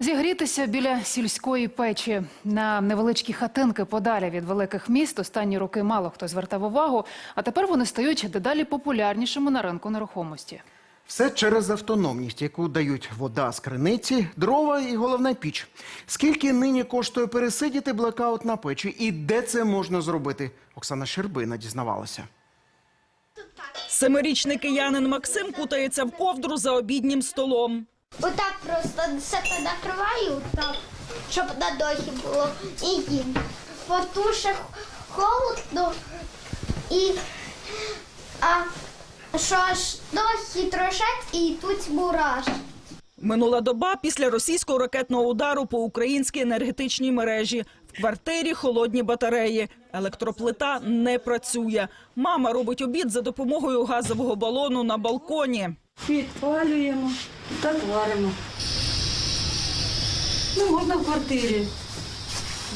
Зігрітися біля сільської печі на невеличкі хатинки подалі від великих міст останні роки мало хто звертав увагу, а тепер вони стають дедалі популярнішими на ринку нерухомості. Все через автономність, яку дають вода з криниці, дрова і головна піч. Скільки нині коштує пересидіти блекаут на печі і де це можна зробити? Оксана Щербина дізнавалася. Семирічний киянин Максим кутається в ковдру за обіднім столом. Отак просто себе накриваю, так, щоб на дохі було. І їм. Потуше холодно і а що аж дохі трошать і йдуть мурашки. Минула доба після російського ракетного удару по українській енергетичній мережі. В квартирі холодні батареї. Електроплита не працює. Мама робить обід за допомогою газового балону на балконі. Підпалюємо, так варимо. Ну, можна в квартирі.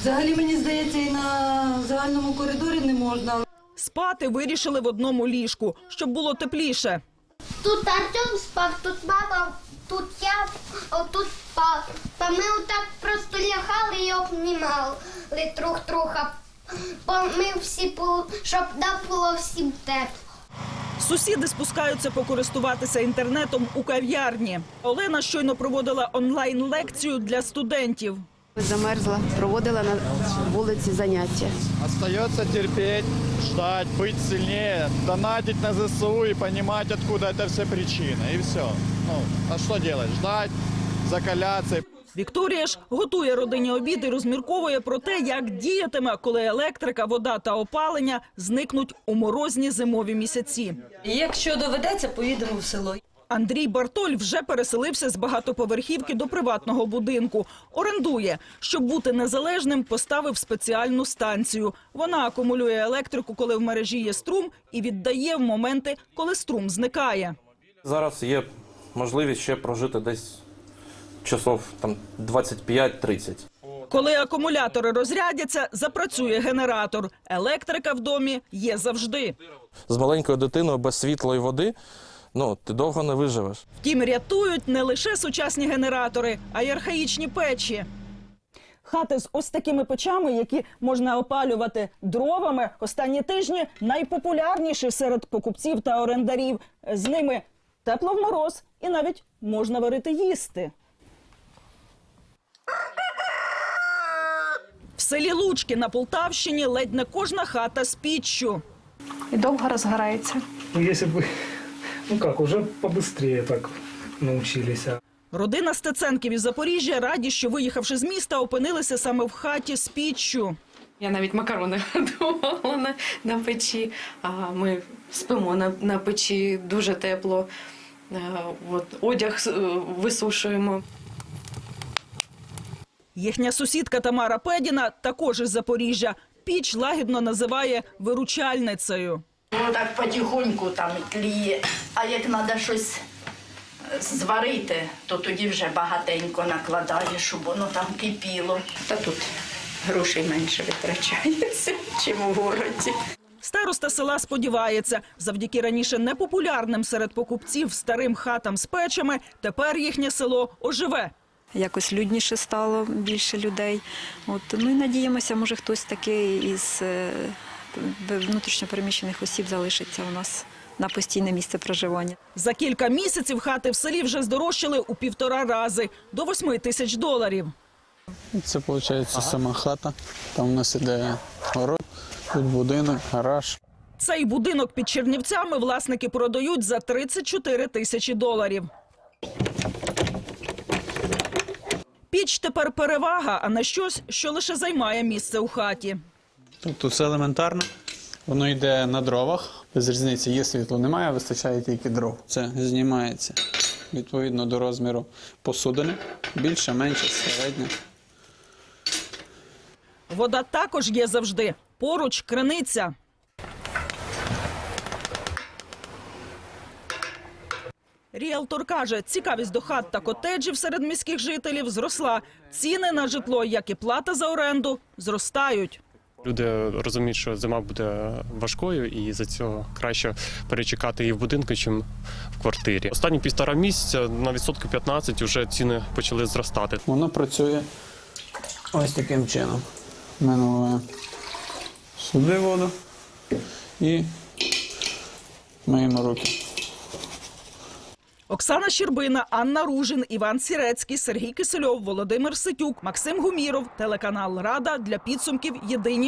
Взагалі, мені здається, і на загальному коридорі не можна. Спати вирішили в одному ліжку, щоб було тепліше. Тут Артем спав, тут мама, тут я, отут пап. Та ми отак просто лягали і обнімали друг друга. Бо ми всі, щоб було всім тепло. Сусіди спускаються покористуватися інтернетом у кав'ярні. Олена щойно проводила онлайн-лекцію для студентів. Замерзла, проводила на вулиці заняття. Остается терпеть, ждать, быть сильнее, донатить на ЗСУ и понимать, откуда это все причины. И все. Ну, а что делать? Ждать, закаляться. Вікторія ж готує родині обід і розмірковує про те, як діятиме, коли електрика, вода та опалення зникнуть у морозні зимові місяці. Якщо доведеться, поїдемо в село. Андрій Бартоль вже переселився з багатоповерхівки до приватного будинку. Орендує. Щоб бути незалежним, поставив спеціальну станцію. Вона акумулює електрику, коли в мережі є струм, і віддає в моменти, коли струм зникає. Зараз є можливість ще прожити десь часов там 25-30. Коли акумулятори розрядяться, запрацює генератор. Електрика в домі є завжди. З маленькою дитиною без світла і води ну, ти довго не виживеш. Втім, рятують не лише сучасні генератори, а й архаїчні печі. Хати з ось такими печами, які можна опалювати дровами, останні тижні найпопулярніші серед покупців та орендарів. З ними тепло в мороз і навіть можна варити їсти. В селі Лучки на Полтавщині ледь не кожна хата з піччю. І довго розгорається. Ну, если бы, ну как, уже побыстрее так научились. а Родина Стеценків із Запоріжжя раді, що виїхавши з міста, опинилися саме в хаті з піччю. Я навіть макарони готувала на, на печі. А ми спимо на, на печі дуже тепло. От, одяг е, висушуємо. Їхня сусідка Тамара Педіна також із Запоріжжя. Піч лагідно називає виручальницею. Воно так потихоньку там тліє. А як треба щось зварити, то тоді вже багатенько накладає, щоб воно там кипіло. Та тут грошей менше витрачається, чим у городі. Староста села сподівається, завдяки раніше непопулярним серед покупців старим хатам з печами, тепер їхнє село оживе. Якось людніше стало більше людей. От, ну і надіємося, може хтось такий із е, внутрішньопереміщених осіб залишиться у нас на постійне місце проживання. За кілька місяців хати в селі вже здорожчали у півтора рази до восьми тисяч доларів. Це виходить сама хата. Там у нас іде город, тут будинок, гараж. Цей будинок під Чернівцями власники продають за 34 тисячі доларів. Піч тепер перевага, а не щось, що лише займає місце у хаті. Тобто все елементарно. Воно йде на дровах. Без різниці, є світло, немає, вистачає тільки дров. Це знімається відповідно до розміру посудини. Більше, менше, середнє. Вода також є завжди. Поруч криниця. Ріелтор каже, цікавість до хат та котеджів серед міських жителів зросла. Ціни на житло, як і плата за оренду, зростають. Люди розуміють, що зима буде важкою, і за цього краще перечекати її в будинку, чим в квартирі. Останні півтора місяця на відсотку 15 вже ціни почали зростати. Воно працює ось таким чином. Ми наливаємо сюди воду і миємо руки. Оксана Щербина, Анна Ружин, Іван Сірецький, Сергій Кисельов, Володимир Ситюк, Максим Гуміров, телеканал Рада для підсумків. Єдині